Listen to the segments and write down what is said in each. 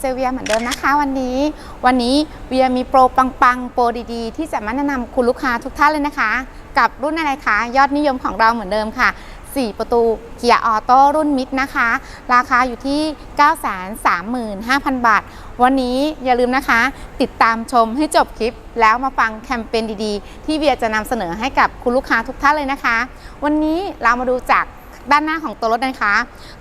เจอเวียเหมือนเดิมนะคะวันนี้ วันนี้เวียมีโปรปังๆ โปรดีๆ ที่จะมาแนะนำคุณลูกค้าทุกท่านเลยนะคะ กับรุ่นอะไรคะยอดนิยมของเราเหมือนเดิมค่ะ 4 ประตูเกียร์ออโต้รุ่นมิดนะคะ ราคาอยู่ที่ 935,000 บาท วันนี้อย่าลืมนะคะ ติดตามชมให้จบคลิป แล้วมาฟังแคมเปญดีๆ ที่เวียจะนำเสนอให้กับคุณลูกค้าทุกท่านเลยนะคะ วันนี้เรามาดูจาก ด้านหน้าของตัวรถนะคะ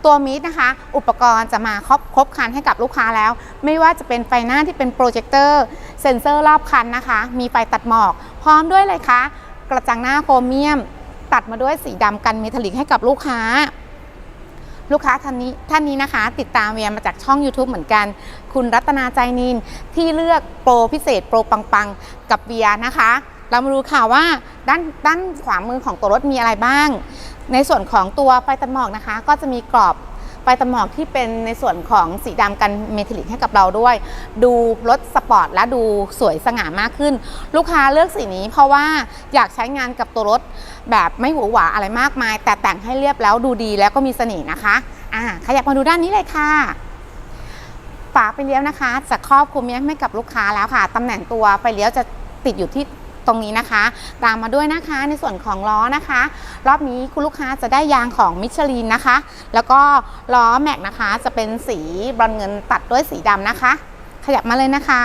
ตัวมิดนะคะ อุปกรณ์จะมาครบครบคันให้กับลูกค้าแล้ว ไม่ว่าจะเป็นไฟหน้าที่เป็นโปรเจคเตอร์เซ็นเซอร์รอบคันนะคะ มีไฟตัดหมอก พร้อมด้วยเลยคะกระจังหน้าโครเมียม ตัดมาด้วยสีดำกันเมทัลลิกให้กับลูกค้า ลูกค้าท่านนี้ท่านนี้นะคะ ติดตามเวียมาจากช่อง YouTube เหมือนกัน คุณรัตนาใจนินที่เลือกโปรพิเศษโปรปังๆ กับเวียนะคะ เรามาดูค่ะว่าด้านด้านขวามือของตัวรถมีอะไรบ้าง ในส่วนของตัวไฟตัดหมอกนะคะ ก็จะมีกรอบไฟตัดหมอกที่เป็นในส่วนของสีดำกันเมทัลลิกให้กับเราด้วย ดูรถสปอร์ตและดูสวยสง่ามากขึ้น ลูกค้าเลือกสีนี้เพราะว่าอยากใช้งานกับตัวรถแบบไม่หวือหวาอะไรมากมาย แต่แต่งให้เรียบแล้วดูดีแล้วก็มีเสน่ห์นะคะอ่าขยับมาดูด้านนี้เลยค่ะฝาไฟเลี้ยวนะคะจะครอบคลุมให้กับลูกค้าแล้วค่ะตำแหน่งตัวไฟเลี้ยวจะติดอยู่ที่ ตรงนี้นะคะ ตามมาด้วยนะคะในส่วนของล้อนะคะ รอบนี้คุณลูกค้าจะได้ยางของมิชลินนะคะ แล้วก็ล้อแม็กนะคะจะเป็นสีบรอนเงินตัดด้วยสีดำนะคะ ขยับมาเลยนะคะ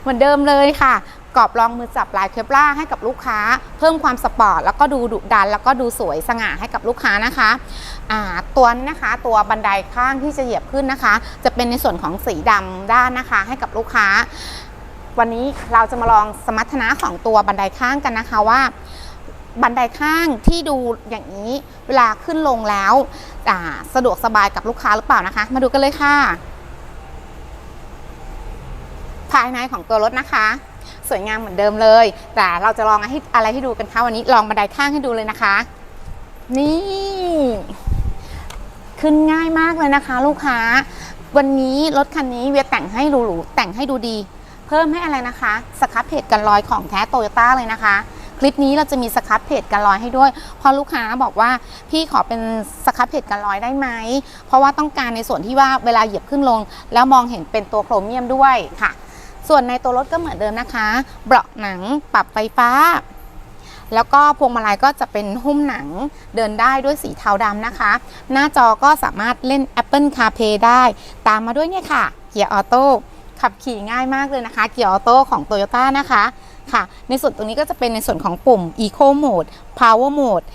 เหมือนเดิมเลยค่ะกรอบรองมือจับลายเคปล่าให้กับลูกค้า เพิ่มความสปอร์ตแล้วก็ดูดุดัน แล้วก็ดูสวยสง่าให้กับลูกค้านะคะตัวนี้นะคะตัวบันไดข้างที่จะเหยียบขึ้นนะคะ จะเป็นในส่วนของสีดำด้านนะคะให้กับลูกค้า วันนี้เราจะมาลองสมรรถนะของตัวบันไดข้างกันนะคะว่าบันไดข้างที่ดูอย่างนี้เวลาขึ้นลงแล้วสะดวกสบายกับลูกค้าหรือเปล่านะคะ มาดูกันเลยค่ะ ภายในของตัวรถนะคะ สวยงามเหมือนเดิมเลย แต่เราจะลองอะไรให้ดูกันคะวันนี้ลองบันไดข้างให้ดูเลยนะคะ นี่ ขึ้นง่ายมากเลยนะคะ ลูกค้า วันนี้รถคันนี้เวียแต่งให้หรูๆแต่งให้ดูดี เพิ่มให้อะไรนะคะสครับเพจกันรอยของแท้โตโยต้าเลยนะคะ คลิปนี้เราจะมีสครับเพจกันรอยให้ด้วยเพราะลูกค้าบอกว่าพี่ขอเป็นสครับเพจกันรอยได้ไหมเพราะว่าต้องการในส่วนที่ว่าเวลาเหยียบขึ้นลง แล้วมองเห็นเป็นตัวโครเมียมด้วยค่ะ ส่วนในตัวรถก็เหมือนเดิมนะคะเบาะหนังปรับไฟฟ้าแล้วก็พวงมาลัยก็จะเป็นหุ้มหนังเดินได้ด้วยสีเทาดำนะคะ หน้าจอก็สามารถเล่น Apple CarPlay ได้ ตามมาด้วยเนี่ยค่ะเกียร์ออโต้ ขับขี่ง่ายมากเลยนะคะ เกียร์ออโต้ของ Toyota นะคะค่ะ ในส่วนตรงนี้ก็จะเป็นในส่วนของปุ่ม Eco Mode Power Mode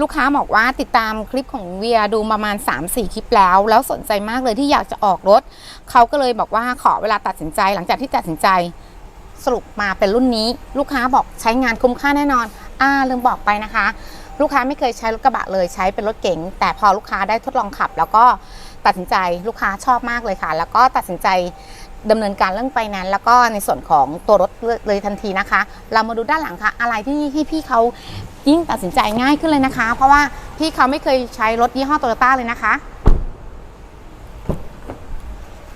ลูกค้าบอกว่าติดตามคลิปของเวียดูประมาณ 3-4 คลิปแล้ว แล้วสนใจมากเลยที่อยากจะออกรถ เขาก็เลยบอกว่าขอเวลาตัดสินใจ หลังจากที่ตัดสินใจสรุปมาเป็นรุ่นนี้ ลูกค้าบอกใช้งานคุ้มค่าแน่นอน อ่าลืมบอกไปนะคะ ลูกค้าไม่เคยใช้รถกระบะเลยใช้เป็นรถเก๋งแต่พอลูกค้าได้ทดลองขับ แล้วก็ตัดสินใจลูกค้าชอบมากเลยค่ะ แล้วก็ตัดสินใจ ดำเนินการเรื่องไฟแนนซ์แล้วก็ในส่วนของตัวรถเลยทันทีนะคะ เรามาดูด้านหลังค่ะ อะไรที่ให้พี่เขายิ่งตัดสินใจง่ายขึ้นเลยนะคะ เพราะว่าพี่เขาไม่เคยใช้รถยี่ห้อโตโยต้าเลยนะคะ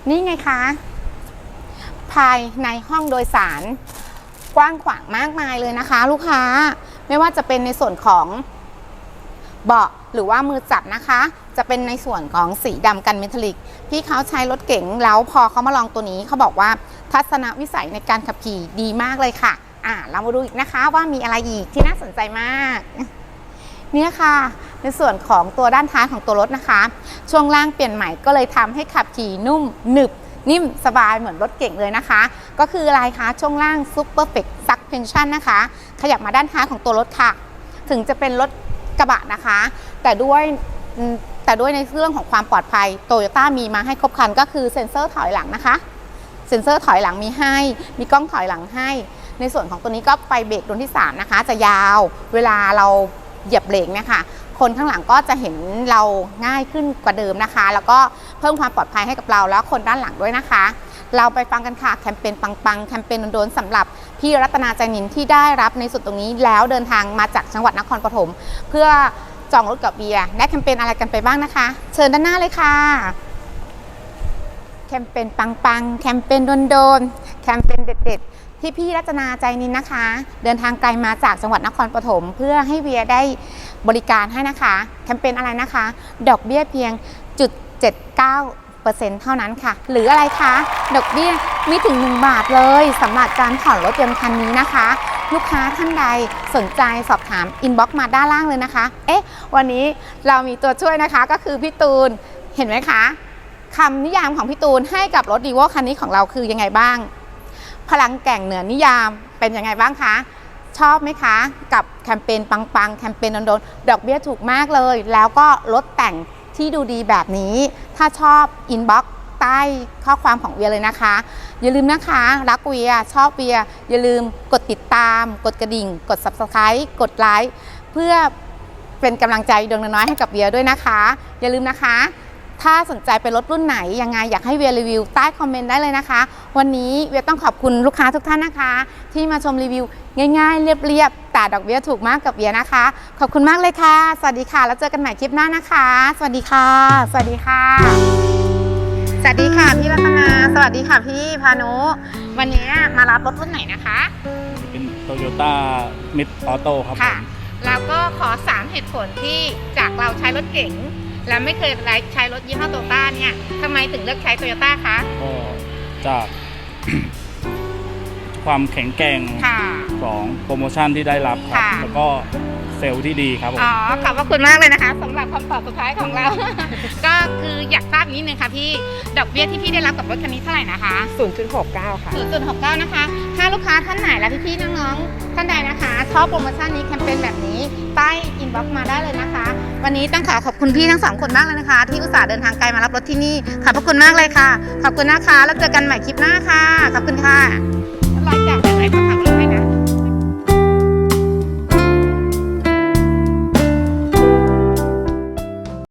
นี่ไงคะ ภายในห้องโดยสารกว้างขวางมากมายเลยนะคะ ลูกค้าไม่ว่าจะเป็นในส่วนของ เบาะหรือว่ามือจับนะคะ จะเป็นในส่วนของสีดำกันเมทัลลิก พี่เขาใช้รถเก๋งแล้วพอเขามาลองตัวนี้เขาบอกว่าทัศนวิสัยในการขับขี่ดีมากเลยค่ะอ่าเรามาดูอีกนะคะว่ามีอะไรอีกที่น่าสนใจมาก เนี่ยค่ะในส่วนของตัวด้านท้ายของตัวรถนะคะ ช่วงล่างเปลี่ยนใหม่ก็เลยทำให้ขับขี่นุ่มหนึบนิ่มสบายเหมือนรถเก่งเลยนะคะ ก็คืออะไรคะช่วงล่าง Super f e c t Suspension นะคะ ขยับมาด้านท้ายของตัวรถค่ะ ถึงจะเป็นรถ กระบะนะคะ แต่ด้วยแต่ด้วยในเรื่องของความปลอดภัยโตโยต้ามีมาให้ครบครันก็คือเซ็นเซอร์ถอยหลังนะคะ เซ็นเซอร์ถอยหลังมีให้ มีกล้องถอยหลังให้ ในส่วนของตัวนี้ก็ไฟเบรกดวงที่ 3 นะคะ จะยาวเวลาเราเหยียบเบรกเนี่ยค่ะคนข้างหลังก็จะเห็นเราง่ายขึ้นกว่าเดิมนะคะ แล้วก็เพิ่มความปลอดภัยให้กับเราแล้วคนด้านหลังด้วยนะคะ เราไปฟังกันค่ะแคมเปญปังๆแคมเปญโดนๆสำหรับพี่รัตนาใจนินที่ได้รับในสุดตรงนี้ แล้วเดินทางมาจากจังหวัดนครปฐมเพื่อจองรถกับเบียร์ได้แคมเปญอะไรกันไปบ้างนะคะ เชิญด้านหน้าเลยค่ะแคมเปญปังๆแคมเปญโดนๆแคมเปญเด็ด ๆ ที่พี่รัตนาใจนินนะคะ เดินทางไกลมาจากจังหวัดนครปฐมเพื่อให้เวียได้บริการให้นะคะ แคมเปญอะไรนะคะ ดอกเบี้ยเพียงจุด79 10%เท่านั้นค่ะ หรืออะไรคะ ดอกเบี้ยไม่ถึง 1 บาทเลยสำหรับการผ่อนรถยนต์คันนี้นะคะ ลูกค้าท่านใดสนใจสอบถามอินบ็อกซ์มาด้านล่างเลยนะคะ เอ๊ะ วันนี้เรามีตัวช่วยนะคะก็คือพี่ตูน เห็นไหมคะคำนิยามของพี่ตูนให้กับรถดีวอคันนี้ของเราคือยังไงบ้าง พลังแก่งเหนือนิยามเป็นยังไงบ้างคะชอบไหมคะ กับแคมเปญปังๆ แคมเปญโดนๆดอกเบี้ยถูกมากเลย แล้วก็รถแต่ง ที่ดูดีแบบนี้ ถ้าชอบอินบ็อกซ์ใต้ข้อความของเวียเลยนะคะ อย่าลืมนะคะ รักเวีย ชอบเวีย อย่าลืมกดติดตาม กดกระดิ่ง กด subscribe กดไลค์เพื่อเป็นกำลังใจดวงน้อยๆให้กับเวียด้วยนะคะ อย่าลืมนะคะ ถ้าสนใจเป็นรถรุ่นไหนยังไงอยากให้เวียรีวิวใต้คอมเมนต์ได้เลยนะคะ วันนี้เวียต้องขอบคุณลูกค้าทุกท่านนะคะ ที่มาชมรีวิว ง่ายๆ เรียบๆแต่ดอกเบี้ยถูกมากกับเวียนะคะ ขอบคุณมากเลยค่ะ สวัสดีค่ะ แล้วเจอกันใหม่คลิปหน้านะคะ สวัสดีค่ะ สวัสดีค่ะ สวัสดีค่ะพี่รัตนา สวัสดีค่ะพี่พานุ วันนี้มารับรถรุ่นไหนนะคะ เป็นโตโยต้ามิดออโต้ครับผค่ะมแล้วก็ขอ 3 เหตุผลที่จากเราใช้รถเก๋ง และไม่เคยใช้รถยี่ห้อโตต้าเนี่ยทำไมถึงเลือกใช้โตโยต้าคะก็จาก ความแข็งแกร่งค่ะ ของโปรโมชั่นที่ได้รับครับ ค่ะ แล้วก็เซลล์ที่ดีครับผม อ๋อ ขอบพระคุณมากเลยนะคะสำหรับคำตอบสุดท้ายของเรา ก็คืออยากทราบนิดนึงค่ะพี่ ดอกเบี้ยที่พี่ได้รับกับรถคันนี้เท่าไหร่นะคะ 0.69 ค่ะ 0.69 นะคะ ถ้าลูกค้าท่านไหนและพี่ๆน้องๆท่านใดนะคะชอบโปรโมชั่นนี้แคมเปญแบบนี้ใต้อินบ็อกซ์มาได้เลยนะคะ วันนี้ต้องขอขอบคุณพี่ทั้งสองคนมากเลยนะคะ ที่อุตส่าห์เดินทางไกลมารับรถที่นี่ ขอบพระคุณมากเลยค่ะ ขอบคุณนะคะ แล้วเจอกันใหม่คลิปหน้าค่ะ ขอบคุณค่ะ